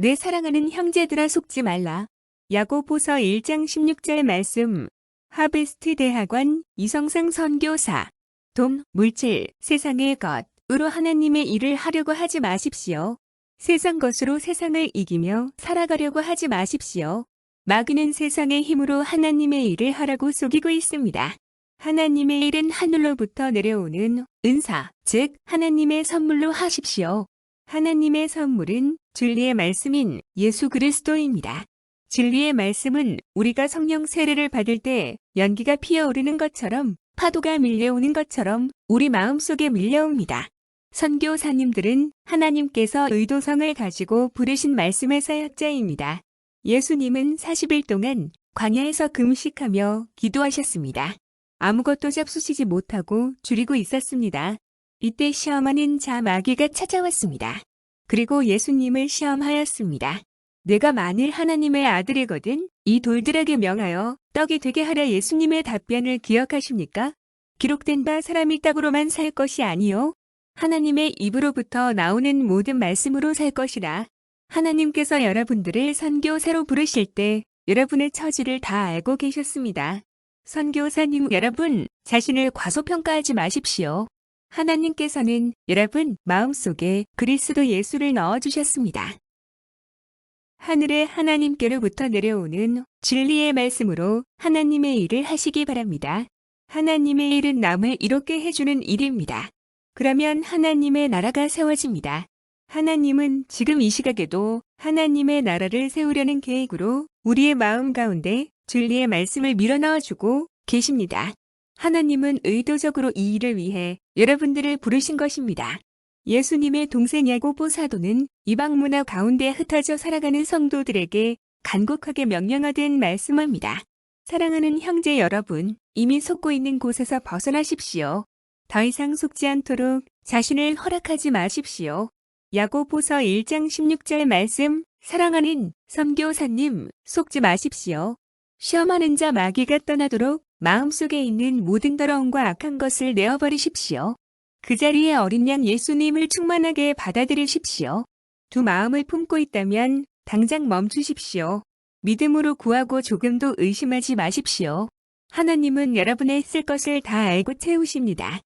내 사랑하는 형제들아 속지 말라. 야고보서 1장 16절 말씀. 하베스트 대학원 이성상 선교사. 돈, 물질, 세상의 것으로 하나님의 일을 하려고 하지 마십시오. 세상 것으로 세상을 이기며 살아가려고 하지 마십시오. 마귀는 세상의 힘으로 하나님의 일을 하라고 속이고 있습니다. 하나님의 일은 하늘로부터 내려오는 은사, 즉 하나님의 선물로 하십시오. 하나님의 선물은 진리의 말씀인 예수 그리스도입니다. 진리의 말씀은 우리가 성령 세례를 받을 때 연기가 피어오르는 것처럼 파도가 밀려오는 것처럼 우리 마음속에 밀려옵니다. 선교사님들은 하나님께서 의도성을 가지고 부르신 말씀의 사역자입니다. 예수님은 40일 동안 광야에서 금식하며 기도하셨습니다. 아무것도 잡수시지 못하고 줄이고 있었습니다. 이때 시험하는 자 마귀가 찾아왔습니다. 그리고 예수님을 시험하였습니다. 내가 만일 하나님의 아들이거든 이 돌들에게 명하여 떡이 되게 하려 예수님의 답변을 기억하십니까? 기록된 바 사람이 떡으로만 살 것이 아니요 하나님의 입으로부터 나오는 모든 말씀으로 살 것이라. 하나님께서 여러분들을 선교사로 부르실 때 여러분의 처지를 다 알고 계셨습니다. 선교사님 여러분, 자신을 과소평가하지 마십시오. 하나님께서는 여러분 마음속에 그리스도 예수를 넣어주셨습니다. 하늘의 하나님께로부터 내려오는 진리의 말씀으로 하나님의 일을 하시기 바랍니다. 하나님의 일은 남을 이롭게 해주는 일입니다. 그러면 하나님의 나라가 세워집니다. 하나님은 지금 이 시각에도 하나님의 나라를 세우려는 계획으로 우리의 마음 가운데 진리의 말씀을 밀어넣어주고 계십니다. 하나님은 의도적으로 이 일을 위해 여러분들을 부르신 것입니다. 예수님의 동생 야고보 사도는 이방 문화 가운데 흩어져 살아가는 성도들에게 간곡하게 명령하듯 말씀합니다. 사랑하는 형제 여러분, 이미 속고 있는 곳에서 벗어나십시오. 더 이상 속지 않도록 자신을 허락하지 마십시오. 야고보서 1장 16절 말씀, 사랑하는 선교사님, 속지 마십시오. 시험하는 자 마귀가 떠나도록 마음속에 있는 모든 더러움과 악한 것을 내어버리십시오. 그 자리에 어린 양 예수님을 충만하게 받아들이십시오. 두 마음을 품고 있다면 당장 멈추십시오. 믿음으로 구하고 조금도 의심하지 마십시오. 하나님은 여러분의 쓸 것을 다 알고 채우십니다.